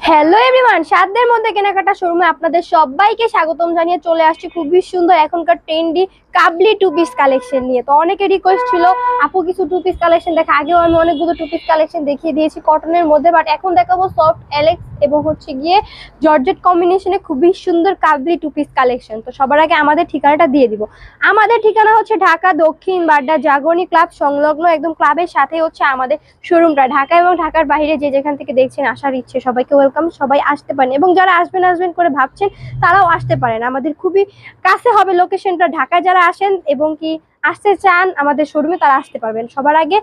Hello everyone সাতদের মধ্যে কেনাকাটা শোরুমে আপনাদের সবাইকে স্বাগতম জানিয়ে চলে আসছি। খুবই সুন্দর এখনকার ট্রেন্ডি কাবলি টু পিস কালেকশন নিয়ে। তো অনেকে রিকোয়েস্ট ছিল, আপু, কিছু টু পিস কালেকশন দেখা। আগেও আমি অনেকগুলো টু পিস কালেকশন দেখিয়ে দিয়েছি কটনের মধ্যে বাট এখন দেখাবো সফট অ্যালেক্স এবং হচ্ছে গিয়ে জর্জেট কম্বিনেশনে খুবই সুন্দর কাবলি টু পিস কালেকশন তো সবার আগে আমাদের ঠিকানাটা দিয়ে দিব। আমাদের ঠিকানা হচ্ছে ঢাকা দক্ষিণ বাড্ডা জাগরণী ক্লাব, সংলগ্ন একদম ক্লাবের সাথে হচ্ছে আমাদের শোরুমটা ঢাকা এবং ঢাকার বাইরে যে যেখান থেকে দেখছেন, আসার ইচ্ছে, সবাইকে ওয়েলকাম সবাই আসতে পারেন। এবং যারা আসবেন আসবেন করে ভাবছেন, তারাও আসতে পারেন। আমাদের খুবই কাছে হবে লোকেশনটা ঢাকায় যারা আসেন এবং কি আসতে চান আমাদের শোরুমে তারা আসতে পারবেন। সবার আগে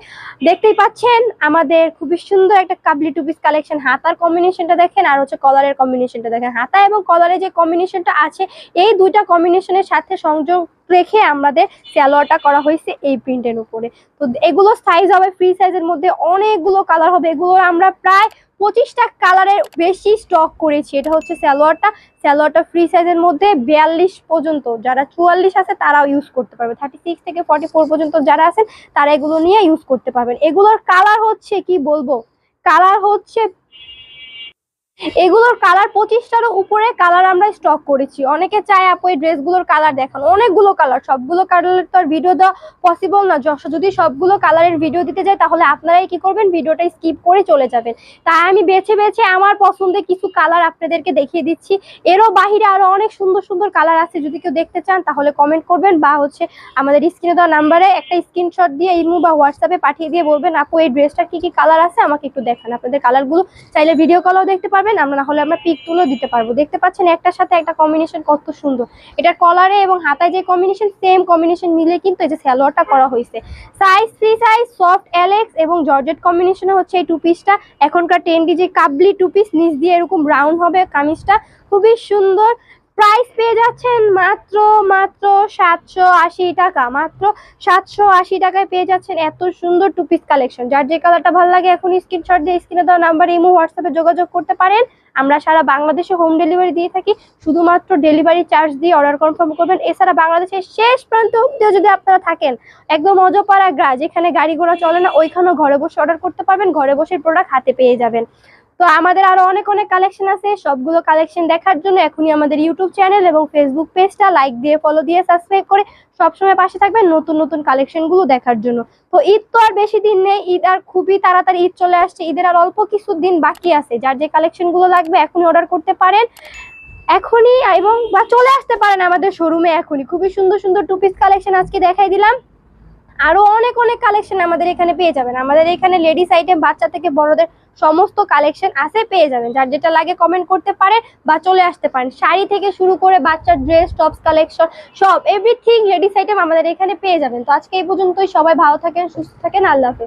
দেখতেই পাচ্ছেন আমাদের খুবই সুন্দর একটা কাবলি টু পিস কালেকশন হাতার কম্বিনেশনটা দেখেন, আর হচ্ছে কলারের কম্বিনেশনটা দেখেন। হাতা এবং কলারের যে কম্বিনেশনটা আছে, এই দুইটা কম্বিনেশনের সাথে সংযোগ রেখে আমাদের স্যালোয়ারটা করা হয়েছে এই প্রিন্টের উপরে। তো এগুলো সাইজ হবে ফ্রি সাইজের মধ্যে অনেকগুলো কালার হবে। এগুলো আমরা প্রায় পঁচিশটা কালারের বেশি স্টক করেছি। এটা হচ্ছে স্যালোয়ারটা স্যালোয়ারটা ফ্রি সাইজের মধ্যে বিয়াল্লিশ পর্যন্ত। যারা চুয়াল্লিশ আছে, তারাও ইউজ করতে পারবে। থার্টি সিক্স থেকে ফর্টি ফোর পর্যন্ত যারা আছেন, তারা এগুলো নিয়ে ইউজ করতে পারবেন। এগুলোর কালার হচ্ছে কি বলব? কালার হচ্ছে এগুলোর কালার পঁচিশটারও উপরে কালার আমরা স্টক করেছি। অনেকে চায়, আপু, এই ড্রেসগুলোর কালার দেখান। অনেকগুলো কালার, সবগুলো কালার তো আর ভিডিও দেওয়া পসিবল না। যদি সবগুলো কালারের ভিডিও দিতে যায়, তাহলে আপনারাই কি করবেন? ভিডিওটা স্কিপ করে চলে যাবেন। তাই আমি বেছে বেছে আমার পছন্দের কিছু কালার আপনাদেরকে দেখিয়ে দিচ্ছি। এরও বাহিরে আরও অনেক সুন্দর সুন্দর কালার আছে। যদি কেউ দেখতে চান, তাহলে কমেন্ট করবেন বা হচ্ছে আমাদের স্ক্রিনে দেওয়া নাম্বারে একটা স্ক্রিনশট দিয়ে ইমু বা হোয়াটসঅ্যাপে পাঠিয়ে দিয়ে বলবেন, আপু, এই ড্রেসটার কি কি কালার আছে? আমাকে একটু দেখান। আপনাদের কালারগুলো চাইলে ভিডিও কলও দেখতে পারবেন। আমরা না হলে আমরা পিক তুলেও দিতে পারব। দেখতে পাচ্ছেন একটার সাথে একটা কম্বিনেশন কত সুন্দর। এটার কলারে এবং হাতায় যে কম্বিনেশন সেম কম্বিনেশন মিলে কিন্তু এই যে স্যালোয়ারটা করা হয়েছে। সাইজ ফ্রি সাইজ সফট অ্যালেক্স এবং জর্জেট কম্বিনেশনে হচ্ছে এই টু পিসটা এখনকার ট্রেন্ডি যে কাবলি টু পিস নিচ দিয়ে এরকম রাউন্ড হবে কামিজটা। খুবই সুন্দর। প্রাইস পেয়ে যাচ্ছেন মাত্র মাত্র সাতশো আশি টাকা, মাত্র সাতশো আশি টাকায় পেয়ে যাচ্ছেন এত সুন্দর টু পিস কালেকশন যার যে কালারটা ভালো লাগে এখন স্ক্রিনশট দিয়ে স্ক্রিনে দেওয়া নাম্বার ইমো হোয়াটসঅ্যাপে যোগাযোগ করতে পারেন। আমরা সারা বাংলাদেশে হোম ডেলিভারি দিয়ে থাকি। শুধুমাত্র ডেলিভারি চার্জ দিয়ে অর্ডার কনফার্ম করবেন। এছাড়া বাংলাদেশের শেষ প্রান্ত অব্দিও যদি আপনারা থাকেন, একদম অজপাড়া গ্রা যেখানে গাড়ি ঘোড়া চলে না, ওইখানেও ঘরে বসে অর্ডার করতে পারবেন। ঘরে বসে প্রোডাক্ট হাতে পেয়ে যাবেন। তো আমাদের আরও অনেক অনেক কালেকশন আছে। সবগুলো কালেকশন দেখার জন্য এখনই আমাদের ইউটিউব চ্যানেল এবং ফেসবুক পেজটা লাইক দিয়ে ফলো দিয়ে সাবস্ক্রাইব করে সবসময় পাশে থাকবেন নতুন নতুন কালেকশনগুলো দেখার জন্য। তো ঈদ তো আর বেশি দিন নেই, ঈদ আর খুবই তাড়াতাড়ি ঈদ চলে আসছে। ঈদের আর অল্প কিছু দিন বাকি আছে। যার যে কালেকশনগুলো লাগবে এখনই অর্ডার করতে পারেন। এখনই এবং বা চলে আসতে পারেন আমাদের শোরুমে এখনই। খুবই সুন্দর সুন্দর টু পিস কালেকশন আজকে দেখাই দিলাম। আরও অনেক অনেক কালেকশন আমাদের এখানে পেয়ে যাবেন। আমাদের এখানে লেডিস আইটেম বাচ্চা থেকে বড়দের সমস্ত কালেকশন আছে, পেয়ে যাবেন। যার যেটা লাগে কমেন্ট করতে পারেন বা চলে আসতে পারেন। শাড়ি থেকে শুরু করে বাচ্চার ড্রেস টপস কালেকশন সব এভরিথিং লেডিস আইটেম আমাদের এখানে পেয়ে যাবেন। তো আজকে এই পর্যন্তই। সবাই ভালো থাকেন, সুস্থ থাকেন। আল্লাহ হাফেজ।